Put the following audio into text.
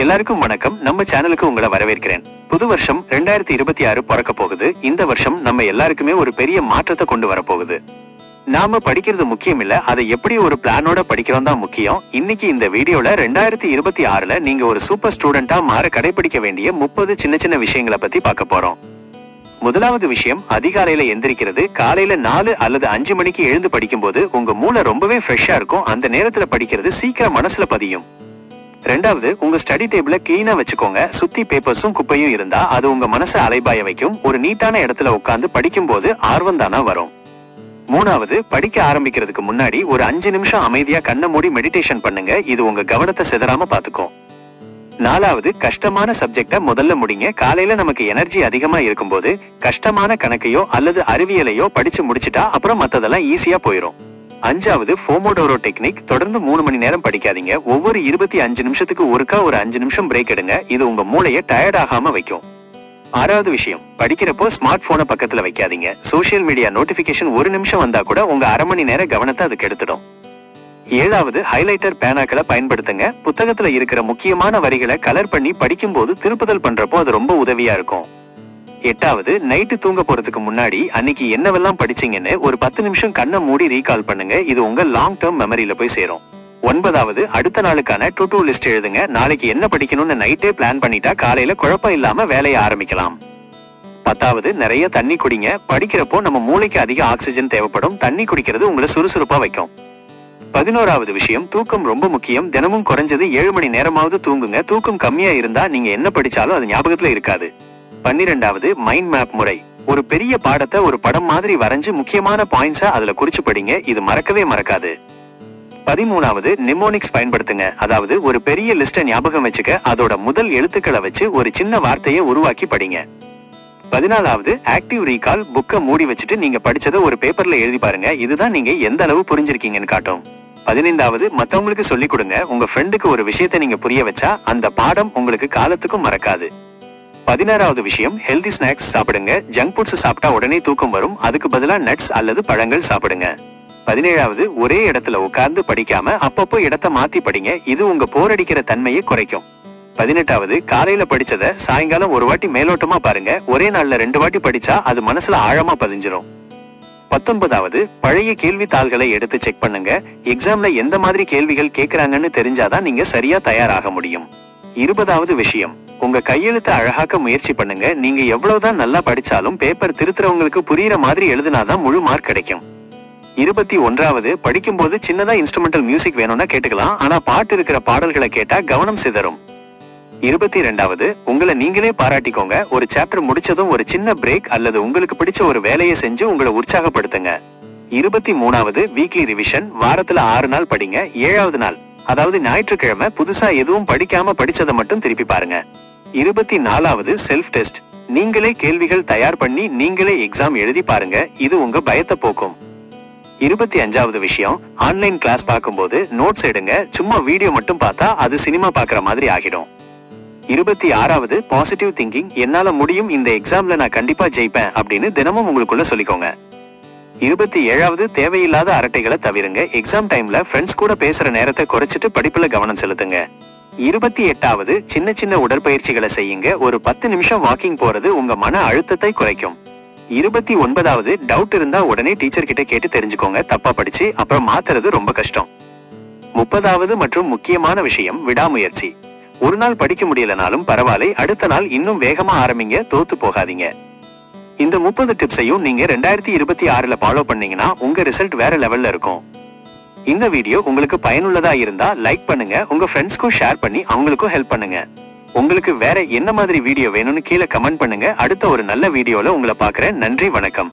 எல்லாருக்கும் வணக்கம். நம்ம சேனலுக்கு உங்களை வரவேற்கிறேன். புது வருஷம் ரெண்டாயிரத்தி இருபத்தி ஆறு பிறக்க போகுது. இந்த வருஷம் நம்ம எல்லாருக்குமே ஒரு பெரிய மாற்றத்தை கொண்டு வர போகுது நாம படிக்கிறது முக்கியம் இல்ல. அதை எப்படி ஒரு பிளானோட படிக்கிறோம் தான் முக்கியம். இன்னைக்கு இந்த வீடியோல ரெண்டாயிரத்தி இருபத்தி ஆறுல நீங்க ஒரு சூப்பர் ஸ்டூடெண்டா மாற கடைபிடிக்க வேண்டிய முப்பது சின்ன சின்ன விஷயங்களை பத்தி பார்க்க போறோம். முதலாவது விஷயம் அதிகாலையில எந்திரிக்கிறது. காலையில நாலு அல்லது அஞ்சு மணிக்கு எழுந்து படிக்கும்போது உங்க மூளை ரொம்பவே ஃப்ரெஷ்ஷா இருக்கும். அந்த நேரத்துல படிக்கிறது சீக்கிரம் மனசுல பதியும். ரெண்டாவது உங்க ஸ்டடி டேபிள கிளீனா வச்சுக்கோங்க. சுத்தி பேப்பர்ஸும் குப்பையும் இருந்தா அது உங்க மனசை அலைபாய வைக்கும். ஒரு நீட்டான இடத்துல உட்கார்ந்து படிக்கும்போது ஆர்வம் தானா வரும். மூணாவது படிக்க ஆரம்பிக்கிறதுக்கு முன்னாடி ஒரு அஞ்சு நிமிஷம் அமைதியா கண்ணை மூடி மெடிடேஷன் பண்ணுங்க. இது உங்க கவனத்தை சிதறாம பாத்துக்கும். நாலாவது கஷ்டமான சப்ஜெக்ட முதல்ல முடிங்க. காலையில நமக்கு எனர்ஜி அதிகமா இருக்கும்போது கஷ்டமான கணக்கையோ அல்லது அறிவியலையோ படிச்சு முடிச்சிட்டா அப்புறம் மத்ததெல்லாம் ஈஸியா போயிடும் அஞ்சாவது ஃபோமோடோரோ டெக்னிக் தொடர்ந்து மூணு மணி நேரம் படிக்காதீங்க. ஒவ்வொரு இருபத்தி அஞ்சு நிமிஷத்துக்கு ஒருக்கா ஒரு அஞ்சு நிமிஷம் பிரேக் எடுங்க. இது உங்க மூளையை டயர்ட் ஆகாம வைக்கும். ஆறாவது விஷயம் படிக்கிறப்போ ஸ்மார்ட் போனை பக்கத்துல வைக்காதீங்க. சோஷியல் மீடியா நோட்டிபிகேஷன் ஒரு நிமிஷம் வந்தா கூட உங்க அரை மணி நேர கவனத்தை அது கெடுத்துடும் ஏழாவது ஹைலைட்டர் பேனாக்களை பயன்படுத்துங்க. புத்தகத்துல இருக்கிற முக்கியமான வரிகளை கலர் பண்ணி படிக்கும்போது திருப்புதல் பண்றப்போ அது ரொம்ப உதவியா இருக்கும். எட்டாவது நைட்டு தூங்க போறதுக்கு முன்னாடி அன்னைக்கு என்னவெல்லாம் படிச்சீங்கன்னு ஒரு பத்து நிமிஷம் கண்ணை மூடி ரீகால் பண்ணுங்க. இது உங்க லாங் டேர்ம் மெமரியில போய் சேரும். ஒன்பதாவது அடுத்த நாளுக்கான டு டூ லிஸ்ட் எழுதுங்க. நாளைக்கு என்ன படிக்கணும்னு நைட்டே பிளான் பண்ணிட்டா காலையில குழப்பம் இல்லாம வேலையை ஆரம்பிக்கலாம். பத்தாவது நிறைய தண்ணி குடிங்க. படிக்கிறப்போ நம்ம மூளைக்கு அதிக ஆக்சிஜன் தேவைப்படும். தண்ணி குடிக்கிறது உங்களை சுறுசுறுப்பா வைக்கும். பதினோராவது விஷயம் தூக்கம் ரொம்ப முக்கியம். தினமும் குறைஞ்சது ஏழு மணி நேரமாவது தூங்குங்க. தூக்கம் கம்மியா இருந்தா நீங்க என்ன படிச்சாலும் அது ஞாபகத்துல இருக்காது. பன்னிரெண்டாவது மைண்ட் மேப் முறை. ஒரு பெரிய பாடத்தை ஒரு படம் மாதிரி வரைஞ்சு முக்கியமான பாயிண்ட்ஸா அதுல குறிச்சு படிங்க. இது மறக்கவே மறக்காது. பதிமூணாவது நிமோனிக்ஸ் பயன்படுத்துங்க. அதாவது ஒரு பெரிய லிஸ்ட ஞாபகம் வச்சுக்க அதோட முதல் எழுத்துக்களை வச்சு ஒரு சின்ன வார்த்தையை உருவாக்கி படிங்க. பதினாலாவது ஆக்டிவ் ரீகால் புக்கை மூடி வச்சுட்டு நீங்க படிச்சதை ஒரு பேப்பர்ல எழுதி பாருங்க. இதுதான் நீங்க எந்த அளவு புரிஞ்சிருக்கீங்கன்னு காட்டும். பதினைந்தாவது மத்தவங்களுக்கு சொல்லிக் கொடுங்க. உங்க ஃப்ரெண்டுக்கு ஒரு விஷயத்தை நீங்க புரிய வச்சா அந்த பாடம் உங்களுக்கு காலத்துக்கும் மறக்காது. பதினாறாவது விஷயம் ஹெல்தி ஸ்நாக்ஸ் சாப்பிடுங்க. ஜங்க் ஃபுட்ஸ் சாப்பிட்டா உடனே தூக்கம் வரும். அதுக்கு பதிலா நட்ஸ் அல்லது பழங்கள் சாப்பிடுங்க. பதினேழாவது ஒரே இடத்துல உட்கார்ந்து படிக்காம அப்பப்போ இடத்த மாத்தி படிங்க. இது உங்க போரடிக்கிற தன்மையை குறைக்கும். பதினெட்டாவது காலையில படிச்சத சாயங்காலம் ஒரு வாட்டி மேலோட்டமா பாருங்க. ஒரே நாள்ல ரெண்டு வாட்டி படிச்சா அது மனசுல ஆழமா பதிஞ்சிரும். பத்தொன்பதாவது பழைய கேள்வித்தாள்களை எடுத்து செக் பண்ணுங்க. எக்ஸாம்ல எந்த மாதிரி கேள்விகள் கேட்கறாங்கன்னு தெரிஞ்சாதான் நீங்க சரியா தயாராக முடியும். இருபதாவது விஷயம் உங்க கையெழுத்தை அழகாக்க முயற்சி பண்ணுங்க. நீங்க எவ்வளவுதான் நல்லா படிச்சாலும் பேப்பர் திருத்துறவங்களுக்கு புரியுற மாதிரி எழுதினாதான் முழு மார்க் கிடைக்கும். இருபத்தி ஒன்றாவது படிக்கும்போது சின்னதா இன்ஸ்ட்ருமெண்டல் மியூசிக் வேணும்னா கேட்டுக்கலாம். ஆனா பாட்டு இருக்கிற பாடல்களை கேட்டா கவனம் சிதறும். இருபத்தி ரெண்டாவது உங்களை நீங்களே பாராட்டிக்கோங்க. ஒரு சாப்டர் முடிச்சதும் ஒரு சின்ன பிரேக் அல்லது உங்களுக்கு பிடிச்ச ஒரு வேலையை செஞ்சு உங்களை உற்சாகப்படுத்துங்க. இருபத்தி மூணாவது வீக்லி ரிவிஷன் வாரத்துல ஆறு நாள் படிங்க. ஏழாவது நாள் அதாவது ஞாயிற்றுக்கிழமை புதுசா எதுவும் படிக்காம படிச்சதை மட்டும் திருப்பி பாருங்க. இருபத்தி நாலாவது செல்ஃப் டெஸ்ட் நீங்களே கேள்விகள் தயார் பண்ணி நீங்களே எக்ஸாம் எழுதி பாருங்க. இது உங்க பயத்தை போக்கும். இருபத்தி அஞ்சாவது விஷயம் ஆன்லைன் கிளாஸ் பார்க்கும்போது நோட்ஸ் எடுங்க. சும்மா வீடியோ மட்டும் பார்த்தா அது சினிமா பார்க்குற மாதிரி ஆகிடும். இருபத்தி ஆறாவது பாசிட்டிவ் திங்கிங் என்னால முடியும் இந்த எக்ஸாம்ல நான் கண்டிப்பா ஜெயிப்பேன் அப்படின்னு தினமும் உங்களுக்குள்ள சொல்லிக்கோங்க. இருபத்தி ஏழாவது தேவையில்லாத அரட்டைகளை தவிருங்க. எக்ஸாம் டைம்ல ஃப்ரெண்ட்ஸ் கூட பேசுற நேரத்தை குறைச்சிட்டு படிப்புல கவனம் செலுத்துங்க. இருபத்தி எட்டாவது சின்ன சின்ன உடற்பயிற்சிகளை செய்யுங்க. ஒரு பத்து நிமிஷம் வாக்கிங் போறது உங்க மன அழுத்தத்தை குறைக்கும். இருபத்தி ஒன்பதாவது டவுட் இருந்தா உடனே டீச்சர் கிட்ட கேட்டு தெரிஞ்சுக்கோங்க. தப்பா படிச்சு அப்புறம் மாத்துறது ரொம்ப கஷ்டம். முப்பதாவது மற்றும் முக்கியமான விஷயம் விடாமுயற்சி. ஒரு நாள் படிக்க முடியலனாலும் பரவாயில்லை. அடுத்த நாள் இன்னும் வேகமா ஆரம்பிங்க. தோத்து போகாதீங்க. இந்த முப்பது டிப்ஸையும் நீங்க ரெண்டாயிரத்தி இருபத்தி ஆறுல ஃபாலோ பண்ணீங்கன்னா உங்க ரிசல்ட் வேற லெவல்ல இருக்கும். இந்த வீடியோ உங்களுக்கு பயனுள்ளதா இருந்தா லைக் பண்ணுங்க உங்க ஃப்ரெண்ட்ஸ்க்கும் ஷேர் பண்ணி அவங்களுக்கும் ஹெல்ப் பண்ணுங்க. உங்களுக்கு வேற என்ன மாதிரி வீடியோ வேணும்னு கீழே கமெண்ட் பண்ணுங்க. அடுத்த ஒரு நல்ல வீடியோல உங்களை பாக்குறேன் நன்றி வணக்கம்.